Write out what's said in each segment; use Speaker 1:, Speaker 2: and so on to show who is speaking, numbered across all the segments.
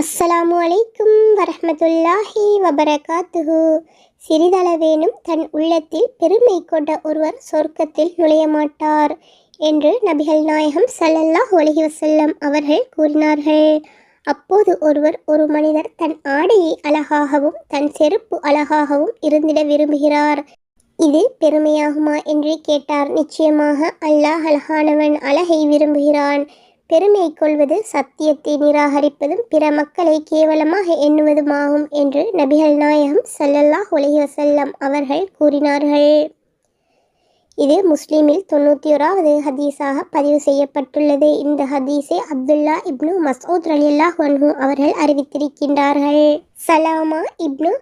Speaker 1: அஸ்ஸலாமு அலைக்கும் வரமத்துல்லாஹி வபரகாத்துஹு. சிறிதளவேனும் தன் உள்ளத்தில் பெருமை கொண்ட ஒருவர் சொர்க்கத்தில் நுழைய மாட்டார் என்று நபிகள் நாயகம் சல்லல்லாஹ் ஒலகி வசல்லம் அவர்கள் கூறினார்கள். அப்போது ஒருவர் ஒரு மனிதர் தன் ஆடையை அழகாகவும் தன் செருப்பு அழகாகவும் இருந்திட விரும்புகிறார். இது பெருமையாகுமா என்று கேட்டார். நிச்சயமாக அல்லாஹ் அழகானவன் அழகை விரும்புகிறான். பெருமை கொள்வது சத்தியத்தை நிராகரிப்பதும் பிற மக்களை கேவலமாக எண்ணுவதுமாகும் என்று நபிகள் நாயகம் ஸல்லல்லாஹு அலைஹி அவர்கள் கூறினார்கள். இது முஸ்லீமில் தொண்ணூற்றி ஓராவது ஹதீஸாக பதிவு செய்யப்பட்டுள்ளது. இந்த ஹதீஸை அப்துல்லா இப்னு மசூத் ரலியல்லாஹு அன்ஹு அவர்கள் அறிவித்திருக்கின்றார்கள். சலாமா இப்னு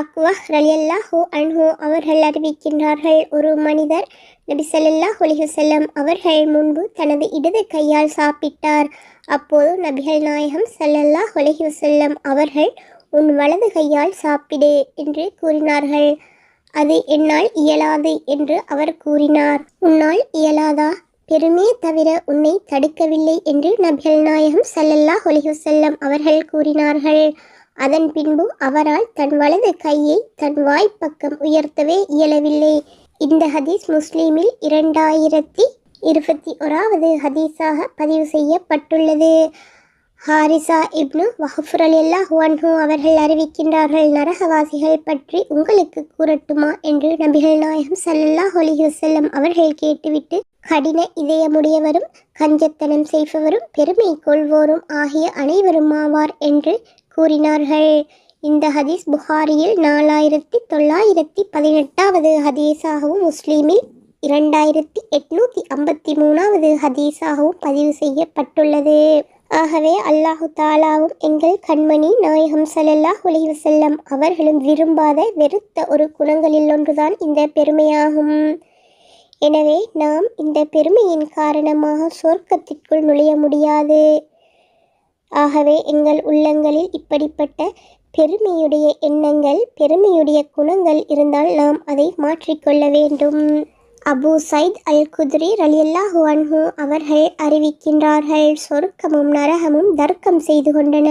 Speaker 1: அக்வஹ் ரலியல்லாஹு அன்ஹோ அவர்கள் அறிவிக்கின்றார்கள். ஒரு மனிதர் நபி ஸல்லல்லாஹு அலைஹி அவர்கள் முன்பு தனது இடது கையால் சாப்பிட்டார். அப்போது நபிகள் நாயகம் சல்லல்லா அலைஹி அவர்கள் உன் வலது கையால் சாப்பிடு என்று கூறினார்கள். அது என்னால் இயலாது என்று அவர் கூறினார். உன்னால் இயலாதா? பெருமே தவிர உன்னை தடுக்கவில்லை என்று நபிகள் நாயகம் சல்லல்லா அலைஹி அவர்கள் கூறினார்கள். அதன் பின்பு அவரால் தன் வலது கையை தன் வாய்ப்பக்கம் உயர்த்தவே இயலவில்லை. இந்த ஹதீஸ் முஸ்லீமில் இரண்டாயிரத்தி இருபத்தி ஓராவது ஹதீஸாக பதிவு செய்யப்பட்டுள்ளது. ஹாரிசா இப்னு வஹஃபுர் அலியல்லாஹு ஹுவன்ஹூ அவர்கள் அறிவிக்கின்றார்கள் நரகவாசிகள் பற்றி உங்களுக்கு கூறட்டுமா? என்று நபிகள் நாயகம் சல்லல்லா அலைஹி அவர்கள் கேட்டுவிட்டு கடின இதயமுடையவரும் கஞ்சத்தனம் செய்பவரும் பெருமை கொள்வோரும் ஆகிய அனைவரும் ஆவார் என்று கூறினார்கள். இந்த ஹதீஸ் புகாரியில் நாலாயிரத்தி தொள்ளாயிரத்தி பதினெட்டாவது ஹதீஸாகவும் முஸ்லீமில் இரண்டாயிரத்தி எட்நூற்றி ஐம்பத்தி மூணாவது ஹதீஸாகவும் பதிவு செய்யப்பட்டுள்ளது. ஆகவே அல்லாஹு தாலாவும் எங்கள் கண்மணி நாயகம் சலல்லாஹ் அலைஹி வஸல்லம் அவர்களும் விரும்பாத வெறுத்த ஒரு குணங்களில் ஒன்றுதான் இந்த பெருமையாகும். எனவே நாம் இந்த பெருமையின் காரணமாக சொர்க்கத்திற்குள் நுழைய முடியாது. ஆகவே எங்கள் உள்ளங்களில் இப்படிப்பட்ட பெருமையுடைய எண்ணங்கள் பெருமையுடைய குணங்கள் இருந்தால் நாம் அதை மாற்றிக்கொள்ள வேண்டும். அபு சைத் அல் குதிரி ரலியல்லாஹு அன்ஹு அவர்கள் அறிவிக்கின்றார்கள் சொர்க்கமும் நரகமும் தர்க்கம் செய்து கொண்டன.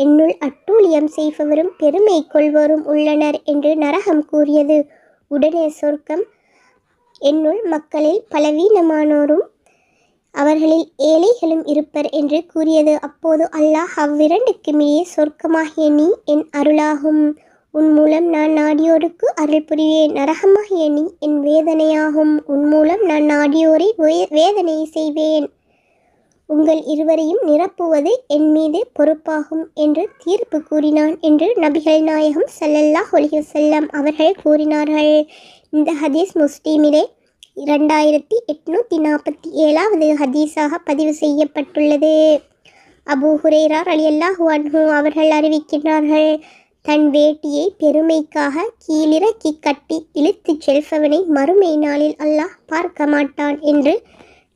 Speaker 1: என்னுள் அட்டூழியம் செய்பவரும் பெருமை கொள்வோரும் உள்ளனர் என்று நரகம் கூறியது. உடனே சொர்க்கம் என்னுள் மக்களில் பலவீனமானோரும் அவர்களில் ஏழைகளும் இருப்பர் என்று கூறியது. அப்போது அல்லாஹ் அவ்விரண்டுக்குமேயே சொர்க்கமாகிய நீ என் அருளாகும். உன் மூலம் நான் நாடியோருக்கு அருள் புரிவேன். நரகமாகிய நீ என் வேதனையாகும். உன் மூலம் நான் நாடியோரை வேதனை செய்வேன். உங்கள் இருவரையும் நிரப்புவது என் மீது பொறுப்பாகும் என்று தீர்ப்பு கூறினான் என்று நபிகள் நாயகம் ஸல்லல்லாஹு அலைஹி செல்லம் அவர்கள் கூறினார்கள். இந்த ஹதீஸ் முஸ்லீமிலே இரண்டாயிரத்தி எட்நூற்றி நாற்பத்தி ஏழாவது ஹதீஸாக பதிவு செய்யப்பட்டுள்ளது. அபூ ஹுரேரார் ரலியல்லாஹு அன்ஹு அவர்கள் அறிவிக்கின்றார்கள் தன் வேட்டியை பெருமைக்காக கீழிறக்கி கட்டி இழுத்துச் செல்பவனை மறுமை நாளில் அல்லாஹ் பார்க்க மாட்டான் என்று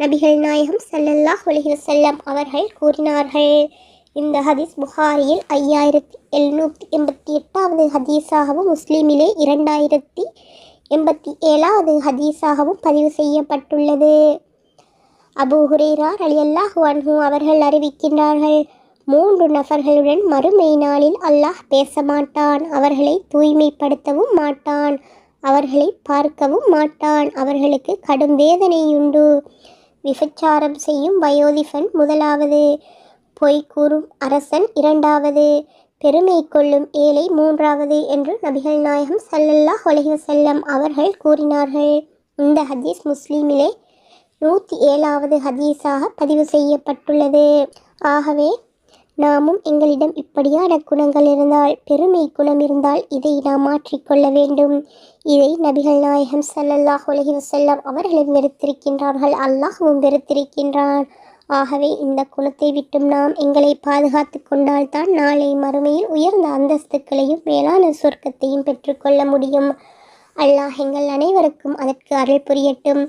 Speaker 1: நபிகள் நாயகம் சல்லல்லாஹ் அலைஹி செல்லம் அவர்கள் கூறினார்கள். இந்த ஹதீஸ் புகாரியில் ஐயாயிரத்தி எழுநூற்றி எண்பத்தி எட்டாவது ஹதீஸாகவும் முஸ்லீமிலே இரண்டாயிரத்தி எண்பத்தி ஏழாவது ஹதீஸாகவும் பதிவு செய்யப்பட்டுள்ளது. அபு ஹுரேரா ரலியல்லாஹு அன்ஹு அவர்கள் அறிவிக்கின்றார்கள் மூன்று நபர்களுடன் மறுமை நாளில் அல்லாஹ் பேச மாட்டான் அவர்களை தூய்மைப்படுத்தவும் மாட்டான் அவர்களை பார்க்கவும் மாட்டான் அவர்களுக்கு கடும் வேதனையுண்டு. விபச்சாரம் செய்யும் வயோதிபன் முதலாவது பொய் கூறும் அரசன் இரண்டாவது பெருமை கொள்ளும் ஏழை மூன்றாவது என்று நபிகள் நாயகம் சல்லல்லா அலைஹி வசல்லம் அவர்கள் கூறினார்கள். இந்த ஹதீஸ் முஸ்லீமிலே நூற்றி ஏழாவது ஹதீஸாக பதிவு செய்யப்பட்டுள்ளது. ஆகவே நாமும் எங்களிடம் இப்படியான குணங்கள் இருந்தால் பெருமை குணம் இருந்தால் இதை நாம் மாற்றிக்கொள்ள வேண்டும். இதை நபிகள் நாயகம் சல்லல்லாஹ் உலகி வசல்லாம் அவர்களும் வெறுத்திருக்கின்றார்கள் அல்லாஹும் வெறுத்திருக்கின்றான். ஆகவே இந்த குணத்தை விட்டும் நாம் எங்களை பாதுகாத்து கொண்டால்தான் நாளை மறுமையில் உயர்ந்த அந்தஸ்துக்களையும் மேலான சொர்க்கத்தையும் பெற்றுக்கொள்ள முடியும். அல்லாஹ் எங்கள் அனைவருக்கும் அதற்கு அருள் புரியட்டும்.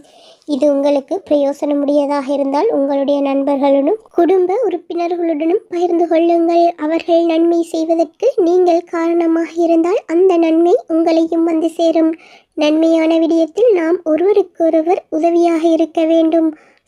Speaker 1: இது உங்களுக்கு பிரயோசனமுடையதாக இருந்தால் உங்களுடைய நண்பர்களுடனும் குடும்ப உறுப்பினர்களுடனும் பகிர்ந்து கொள்ளுங்கள். அவர்கள் நன்மை செய்வதற்கு நீங்கள் காரணமாக இருந்தால் அந்த நன்மை உங்களையும் வந்து சேரும். நன்மையான விடயத்தில் நாம் ஒருவருக்கொருவர் உதவியாக இருக்க வேண்டும்.